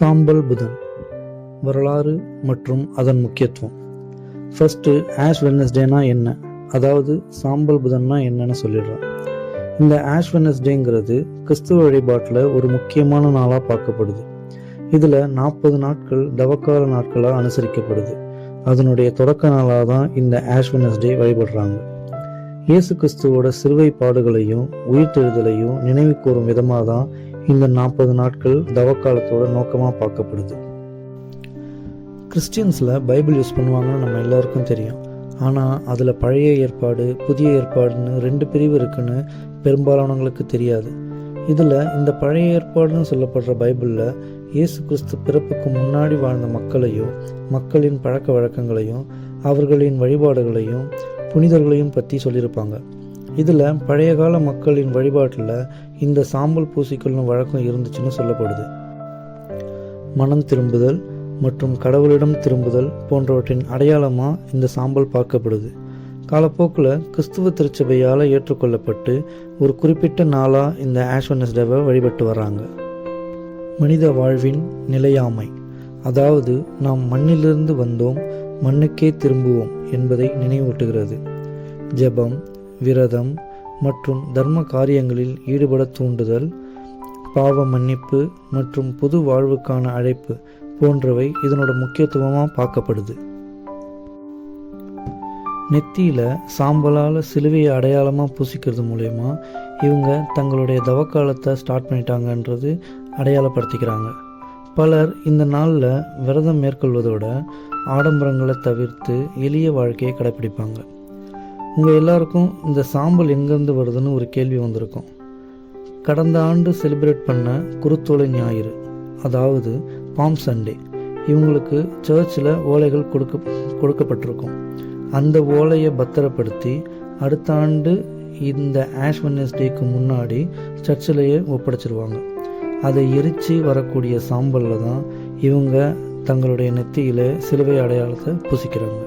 சாம்பல் புதன் வரலாறு மற்றும் அதன் முக்கியத்துவம். ஃபர்ஸ்ட்டு ஆஷ் வெனஸ்டேனா என்ன? அதாவது சாம்பல் புதன்னா என்னன்னு சொல்லிடுறேன். இந்த ஆஷ் வெனஸ்டேங்கிறது கிறிஸ்துவ வழிபாட்டில் ஒரு முக்கியமான நாளாக பார்க்கப்படுது. இதில் நாற்பது நாட்கள் தவக்கால நாட்களாக அனுசரிக்கப்படுது. அதனுடைய தொடக்க நாளாக தான் இந்த ஆஷ் வெனஸ்டே வழிபடுறாங்க. இயேசு கிறிஸ்துவோட சிறுவை பாடுகளையும் உயிர்த்தெழுதலையும் நினைவு கூறும் விதமாக தான் இந்த நாற்பது நாட்கள் தவக்காலத்தோட நோக்கமாக பார்க்கப்படுது. கிறிஸ்டியன்ஸில் பைபிள் யூஸ் பண்ணுவாங்கன்னு நம்ம எல்லாருக்கும் தெரியும். ஆனால் அதில் பழைய ஏற்பாடு புதிய ஏற்பாடுன்னு ரெண்டு பிரிவு இருக்குன்னு பெரும்பாலானவங்களுக்கு தெரியாது. இதில் இந்த பழைய ஏற்பாடுன்னு சொல்லப்படுற பைபிளில் இயேசு கிறிஸ்து பிறப்புக்கு முன்னாடி வாழ்ந்த மக்களையும் மக்களின் பழக்க வழக்கங்களையும் அவர்களின் வழிபாடுகளையும் புனிதர்களையும் பற்றி சொல்லியிருப்பாங்க. இதில் பழைய கால மக்களின் வழிபாட்டில் இந்த சாம்பல் பூசிக்கொள்ளும் வழக்கம் இருந்துச்சுன்னு சொல்லப்படுது. மனம் திரும்புதல் மற்றும் கடவுளிடம் திரும்புதல் போன்றவற்றின் அடையாளமாக இந்த சாம்பல் பார்க்கப்படுது. காலப்போக்கில் கிறிஸ்துவ திருச்சபையால் ஏற்றுக்கொள்ளப்பட்டு ஒரு குறிப்பிட்ட நாளாக இந்த ஆஷ்வனஸ்டவை வழிபட்டு வராங்க மனித வாழ்வின் நிலையாமை அதாவது நாம் மண்ணிலிருந்து வந்தோம் மண்ணுக்கே திரும்புவோம் என்பதை நினைவூட்டுகிறது. ஜெபம் விரதம் மற்றும் தர்ம காரியங்களில் ஈடுபட தூண்டுதல் பாவ மன்னிப்பு மற்றும் புது வாழ்வுக்கான அழைப்பு போன்றவை இதனோட முக்கியத்துவமாக பார்க்கப்படுது. நெத்தியில் சாம்பலால் சிலுவையை அடையாளமாக பூசிக்கிறது மூலயமா இவங்க தங்களுடைய தவக்காலத்தை ஸ்டார்ட் பண்ணிட்டாங்கன்றது அடையாளப்படுத்திக்கிறாங்க. பலர் இந்த நாளில் விரதம் மேற்கொள்வதோட ஆடம்பரங்களை தவிர்த்து எளிய வாழ்க்கையை கடைப்பிடிப்பாங்க. உங்கள் எல்லாருக்கும் இந்த சாம்பல் எங்கேருந்து வருதுன்னு ஒரு கேள்வி வந்திருக்கும். கடந்த ஆண்டு செலிப்ரேட் பண்ண குருத்தோலை ஞாயிறு அதாவது பாம் சண்டே இவங்களுக்கு சர்ச்சில் ஓலைகள் கொடுக்க கொடுக்கப்பட்டிருக்கும். அந்த ஓலையை பத்திரப்படுத்தி அடுத்த ஆண்டு இந்த ஆஷ் வெனஸ்டேக்கு முன்னாடி சர்ச்சிலேயே ஒப்படைச்சிருவாங்க. அதை எரித்து வரக்கூடிய சாம்பலில் தான் இவங்க தங்களுடைய நெத்தியில் சிலுவை அடையாளத்தை பூசிக்கிறாங்க.